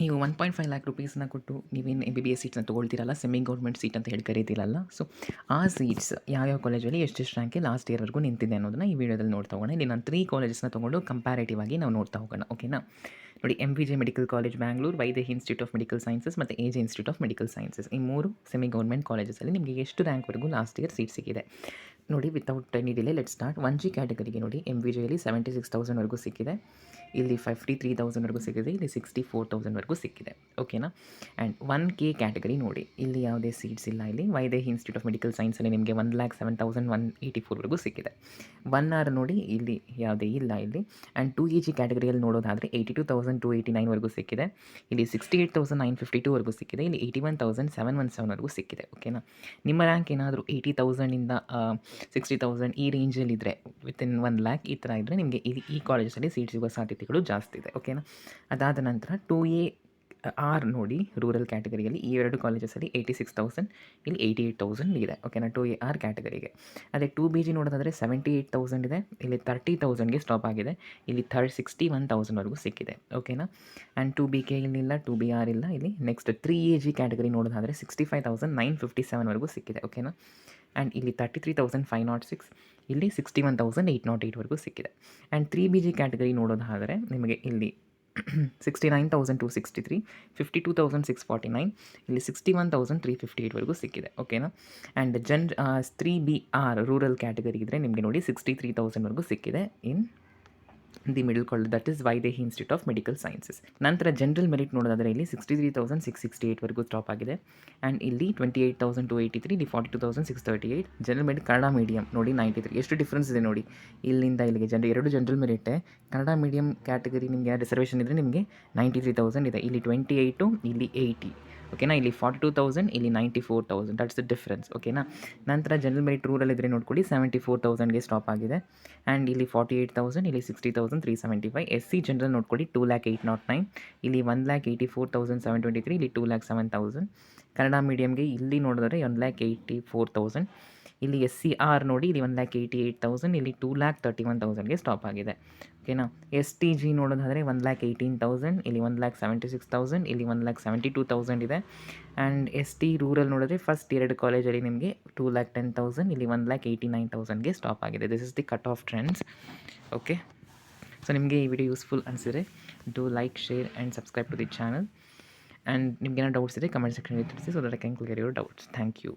ನೀವು one point five lakh ರುಪೀಸ್ನ ಕೊಟ್ಟು ನೀವೇನು ಎಂ ಬಿ ಬಿ ಎಸ್ ಸೀಟ್ಸ್ನ ತೊಗೊಳ್ತೀರಲ್ಲ ಸೆಮಿ ಗೌರ್ಮೆಂಟ್ ಸೀಟ್ ಅಂತ ಹೇಳಿ ಕರೀತಿರಲ್ಲ ಸೊ ಆ ಸೀಟ್ಸ್ ಯಾವ್ಯಾವ ಕಾಲೇಜಲ್ಲಿ ಎಷ್ಟೆಷ್ಟು ರ್ಯಾಂಕೆ ಲಾಸ್ಟ್ ಇಯರ್ವರೆಗೂ ನಿಂತಿದೆ ಅನ್ನೋದನ್ನ ಈ ವಿಡಿಯೋದಲ್ಲಿ ನೋಡ್ತಾ ಹೋಗೋಣ. ಇಲ್ಲಿ ನಾನು ತ್ರೀ ಕಾಲೇಜಸ್ನ ತೊಗೊಂಡು ಕಂಪ್ಯಾರೇಟಿವ್ ಆಗಿ ನಾವು ನೋಡ್ತಾ ಹೋಗೋಣ ಓಕೆನಾ ನೋಡಿ M V J medical college Bangalore Vydehi institute of medical sciences ಮತ್ತು A J institute of medical sciences ಈ ಮೂರು ಸೆಮಿ ಗೌರ್ಮೆಂಟ್ ಕಾಲೇಜಸಲ್ಲಿ ನಿಮಗೆ ಎಷ್ಟು ರ್ಯಾಂಕ್ವರೆಗೂ ಲಾಸ್ಟ್ ಇಯರ್ ಸೀಟ್ ಸಿಕ್ಕಿದೆ. ನೋಡಿ without any delay let start one G ಕ್ಯಾಟಗರಿಗೆ ನೋಡಿ ಎಂ ವಿ ಜೆಯಲ್ಲಿ seventy six ತೌಸಂಡ್ವರೆಗೂ ಸಿಕ್ಕಿದೆ. ಇಲ್ಲಿ ಫಿಫ್ಟಿ ತ್ರೀ ತೌಸಂಡ್ವರೆಗೂ ಸಿಕ್ಕಿದೆ, ಇಲ್ಲಿ ಸಿಕ್ಸ್ಟಿ ಫೋರ್ ತೌಸಂಡ್ವರೆಗೂ ಸಿಕ್ಕಿದೆ. ಓಕೆನಾ ಆ್ಯಂಡ್ ಒನ್ ಕೆ ಕ್ಯಾಟಗರಿ ನೋಡಿ, ಇಲ್ಲಿ ಯಾವುದೇ ಸೀಟ್ಸ್ ಇಲ್ಲ ಇಲ್ಲಿ. ವೈದೇಹಿ ಇನ್ಸ್ಟಿಟ್ಯೂಟ್ ಆಫ್ ಮೆಡಿಕಲ್ ಸೈನ್ಸಲ್ಲಿ ನಿಮಗೆ one lakh seven thousand one eighty ಫೋರ್ವರೆಗೂ ಸಿಕ್ಕಿದೆ. ಒನ್ ಆರ್ ನೋಡಿ, ಇಲ್ಲಿ ಯಾವುದೇ ಇಲ್ಲ ಇಲ್ಲಿ. ಆ್ಯಂಡ್ ಟು ಇ ಜಿ ಕ್ಯಾಟಗರಿಯಲ್ಲಿ ನೋಡೋದಾದರೆ ಏಯ್ಟಿ ಟು ಟು ಏಯ್ಟಿ ನೈನ್ವರೆಗೂ ಸಿಕ್ಕಿದೆ. ಇಲ್ಲಿ sixty eight thousand nine fifty ಟೂವರೆಗೂ ಸಿಕ್ಕಿದೆ. ಇಲ್ಲಿ eighty one thousand seven one ಸೆವೆನ್ವರೆಗೂ ಸಿಕ್ಕಿದೆ. ಓಕೆನಾ ನಿಮ್ಮ ರ್ಯಾಂಕ್ ಏನಾದರೂ ಏಯ್ಟಿ ತೌಸಂಡಿಂದ ಸಿಕ್ಸ್ಟಿ ತೌಸಂಡ್ ಈ ರೇಂಜಲ್ಲಿದ್ದರೆ ವಿತಿನ್ ಒನ್ ಲ್ಯಾಕ್ ಈ ಥರ ಇದ್ದರೆ ನಿಮಗೆ ಈ ಈ ಕಾಲೇಜಲ್ಲಿ ಸೀಟ್ ಸಿಗುವ ಸಾಧ್ಯತೆಗಳು ಜಾಸ್ತಿ ಇದೆ. ಓಕೆನಾ ಅದಾದ ನಂತರ ಟು ಎ ಆರ್ ನೋಡಿ ರೂರಲ್ ಕ್ಯಾಟಗರಿಯಲ್ಲಿ ಈ ಎರಡು ಕಾಲೇಜಸಲ್ಲಿ ಏಯ್ಟಿ ಸಿಕ್ಸ್ ತೌಸಂಡ್ ಇಲ್ಲಿ ಏಯ್ಟಿ ಏಯ್ಟ್ ತೌಸಂಡ್ ಇದೆ. ಓಕೆನಾ ಟು ಎ ಆರ್ ಕ್ಯಾಟಗರಿಗೆ ಅದೇ ಟು ಬಿ ಜಿ ನೋಡೋದಾದರೆ ಸೆವೆಂಟಿ ಏಯ್ಟ್ ತೌಸಂಡ್ ಇದೆ. ಇಲ್ಲಿ ತರ್ಟಿ ತೌಸಂಡ್ಗೆ ಸ್ಟಾಪ್ ಆಗಿದೆ. ಇಲ್ಲಿ ಥರ್ಡ್ ಸಿಕ್ಸ್ಟಿ ಒನ್ ತೌಸಂಡ್ವರೆಗೂ ಸಿಕ್ಕಿದೆ. ಓಕೆನಾ ಆ್ಯಂಡ್ ಟು ಬಿ ಕೆ ಇಲ್ಲಿಲ್ಲ ಟು ಬಿ ಆರ್ ಇಲ್ಲ. ಇಲ್ಲಿ next three A G category ನೋಡೋದಾದರೆ sixty five thousand nine fifty ಸೆವೆನ್ವರೆಗೂ ಸಿಕ್ಕಿದೆ. ಓಕೆನಾ ಆ್ಯಂಡ್ ಇಲ್ಲಿ thirty three thousand five nought six ಇಲ್ಲಿ sixty one thousand eight nought ಏಯ್ಟ್ವರೆಗೂ ಸಿಕ್ಕಿದೆ. And three B G category ನೋಡೋದಾದರೆ ನಿಮಗೆ ಇಲ್ಲಿ sixty nine thousand two sixty three fifty two thousand six forty nine ಇಲ್ಲಿ sixty one thousand three fifty ಏಟ್ವರೆಗೂ ಸಿಕ್ಕಿದೆ ಓಕೆನಾ and Jan three B R rural category ಇದ್ದರೆ ನಿಮಗೆ ನೋಡಿ ಸಿಕ್ಸ್ಟಿ ತ್ರೀ ತೌಸಂಡ್ವರೆಗೂ ಸಿಕ್ಕಿದೆ. In the middle college that is Vydehi institute of medical sciences ನಂತರ general merit ನೋಡೋದಾದರೆ ಇಲ್ಲಿ sixty three thousand six sixty ಏಟ್ವರೆಗೂ stop ಆಗಿದೆ. ಆ್ಯಂಡ್ ಇಲ್ಲಿ twenty eight thousand two eighty three ಇಲ್ಲಿ forty two thousand six thirty eight general merit Kannada medium ನೋಡಿ ninety three ಎಷ್ಟು difference ಇದೆ ನೋಡಿ. ಇಲ್ಲಿಂದ ಇಲ್ಲಿಗೆ ಜನರು ಎರಡು ಜನರಲ್ ಮೆರಿಟೇ ಕನ್ನಡ ಮೀಡಿಯಂ ಕ್ಯಾಟಗರಿ ನಿಮಗೆ ರಿಸರ್ವೇಷನ್ ಇದ್ದರೆ ನಿಮಗೆ ನೈಂಟಿ ತ್ರೀ ತೌಸಂಡ್ ಇದೆ. ಇಲ್ಲಿ ಟ್ವೆಂಟಿ ಏಯ್ಟು ಇಲ್ಲಿ ಏಯ್ಟಿ ಓಕೆನಾ ಇಲ್ಲಿ ಫಾರ್ಟಿ ಟೂ ತೌಸಂಡ್ ಇಲ್ಲಿ ninety four thousand that's the difference ಓಕೆನಾ ನಂತರ ಜನರಲ್ ಮೆರಿಟ್ ರೂರಲ್ಲಿದ್ದರೆ ನೋಡ್ಕೊಳ್ಳಿ ಸೆವೆಂಟಿ ಫೋರ್ ತೌಸಂಡ್ಗೆ ಸ್ಟಾಪ್ ಆಗಿದೆ. ಆ್ಯಂಡ್ ಇಲ್ಲಿ ಫಾರ್ಟಿ ಏಯ್ಟ್ ತೌಸಂಡ್ ಇಲ್ಲಿ sixty thousand three seventy five S C general ನೋಡ್ಕೊಳ್ಳಿ two lakh eight nought nine ಇಲ್ಲಿ one lakh eighty four thousand seven twenty three ಇಲ್ಲಿ two lakh seven thousand Kannada ಮೀಡಿಯಮ್ಗೆ ಇಲ್ಲಿ ನೋಡಿದ್ರೆ one lakh eighty four thousand ಇಲ್ಲಿ S C R ನೋಡಿ, ಇಲ್ಲಿ one lakh eighty eight thousand ಇಲ್ಲಿ two lakh thirty one ತೌಸಂಡ್ಗೆ stop ಆಗಿದೆ. ಓಕೆನಾ ಎಸ್ ಟಿ ಜಿ ನೋಡೋದಾದರೆ ಒನ್ ಲ್ಯಾಕ್ ಏಯ್ಟೀನ್ ತೌಸಂಡ್ ಇಲ್ಲಿ one lakh seventy six thousand ಇಲ್ಲಿ one lakh seventy two thousand ಇದೆ. ಆ್ಯಂಡ್ ಎಸ್ ಟಿ ರೂರಲ್ ನೋಡಿದ್ರೆ ಫಸ್ಟ್ ಎರಡು ಕಾಲೇಜಲ್ಲಿ ನಿಮಗೆ ಟೂ ಲ್ಯಾಕ್ ಟೆನ್ ತೌಸಂಡ್ ಇಲ್ಲಿ ಒನ್ ಲ್ಯಾಕ್ ಏಯ್ಟಿ ನೈನ್ ತೌಸಂಡ್ಗೆ ಸ್ಟಾಪ್ ಆಗಿದೆ. This is the cut off trends okay so ನಿಮಗೆ ಈ ವಿಡಿಯೋ ಯೂಸ್ಫುಲ್ ಅನಿಸಿದ್ರೆ do like share and subscribe to the channel and ನಿಮಗೇನೋ doubts ಇದೆ ಕಮೆಂಟ್ ಸೆಕ್ಷನ್ಗೆ ತಿಳಿಸಿ so that I can clear your doubts thank you